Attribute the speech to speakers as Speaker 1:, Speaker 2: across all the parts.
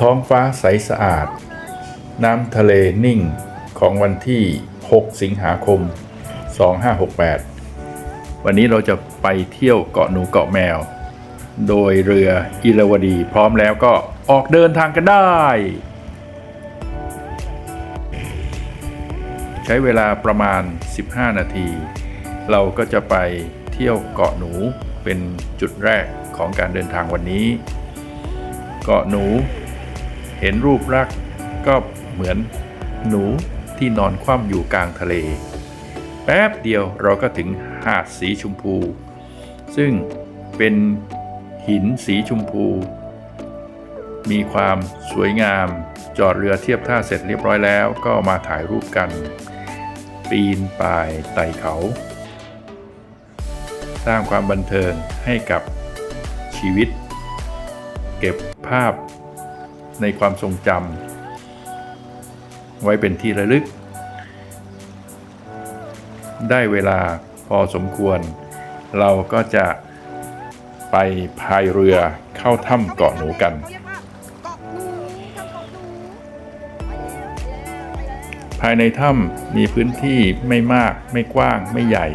Speaker 1: ท้องฟ้าใสสะอาด น้ำทะเลนิ่งของวันที่ 6 สิงหาคม 2568 วันนี้เราจะไปเที่ยวเกาะหนูเกาะแมว โดยเรืออิรวดี พร้อมแล้วก็ออกเดินทางกันได้ ใช้เวลาประมาณ 15 นาที เราก็จะไปเที่ยวเกาะหนูเป็นจุดแรกของการเดินทางวันนี้ เกาะหนู เห็นรูปลักษ์ก็เหมือนหนูที่นอนคว่ำอยู่กลางทะเล แป๊บเดียวเราก็ถึงหาดสีชมพู ซึ่งเป็นหินสีชมพู มีความสวยงาม จอดเรือเทียบท่าเสร็จเรียบร้อยแล้ว ก็มาถ่ายรูปกัน ปีนป่ายไต่เขา สร้างความบันเทิงให้กับชีวิต เก็บภาพ ในความทรงจำไว้เป็นที่ระลึก ได้เวลาพอสมควร เราก็จะไปพายเรือเข้าถ้ำเกาะหนูกัน ภายในถ้ำมีพื้นที่ไม่มากไม่กว้างไม่ใหญ่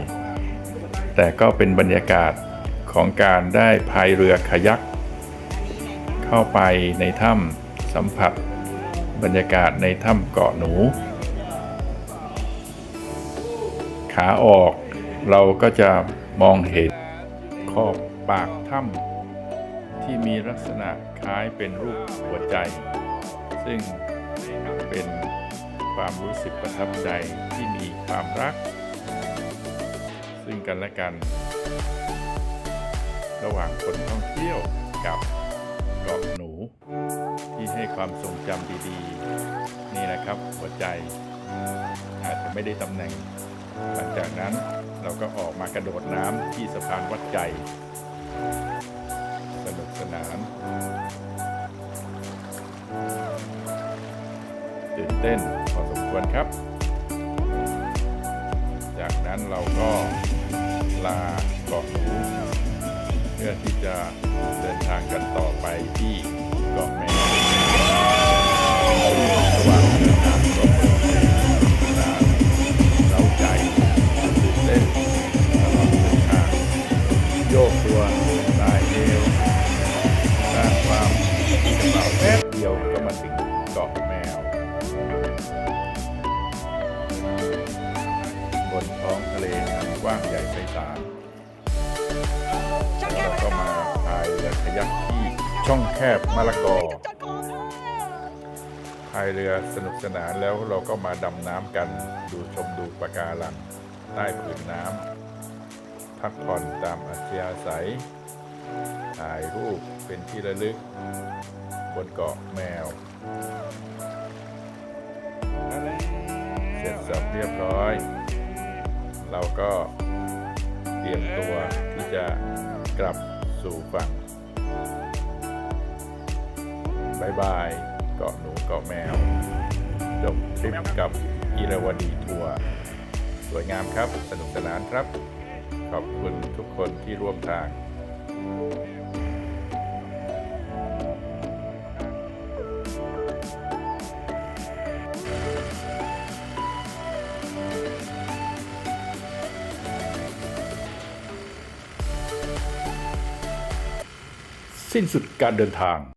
Speaker 1: แต่ก็เป็นบรรยากาศของการได้พายเรือคายัก เข้าไปในถ้ำ สัมผัส บรรยากาศในถ้ำเกาะหนู ขาออกเราก็จะมองเห็นขอบปากถ้ำที่มีลักษณะคล้ายเป็นรูปหัวใจ ซึ่งเป็นความรู้สึกประทับใจที่มีความรัก ซึ่งกันและกัน ระหว่างคนท่องเที่ยวกับเกาะหนู ความทรงจำดีๆ นี่นะครับหัวใจอาจจะไม่ได้ตำแหน่ง หลังจากนั้นเราก็ออกมากระโดดน้ำที่สะพานวัดใจ สนุกสนานตื่นเต้นพอสมควรครับ จากนั้นเราก็ลาเกาะหนูเพื่อที่จะเดินทางกันต่อไปที่ กระเป๋าแป๊บเดียวก็มาถึงเกาะแมว บนท้องทะเลอันกว้างใหญ่ไพศาลแล้วเราก็มาพายเรือคายักที่ช่องแคบมะละกอพายเรือสนุกสนานแล้วเราก็มาดำน้ำกันดูชมดูปะการังใต้ผืนน้ำพักผ่อนตามอัธยาศัย ถ่ายรูปเป็นที่ระลึก บนเกาะแมว เสร็จสับเรียบร้อย เราก็เตรียมตัวที่จะกลับสู่ฝั่งบายบายเกาะหนูเกาะแมว จบทริปกับอีราวดีทัวร์สวยงามครับ สนุกสนานครับ ขอบคุณทุกคนที่ร่วมทาง สิ้นสุดการเดินทาง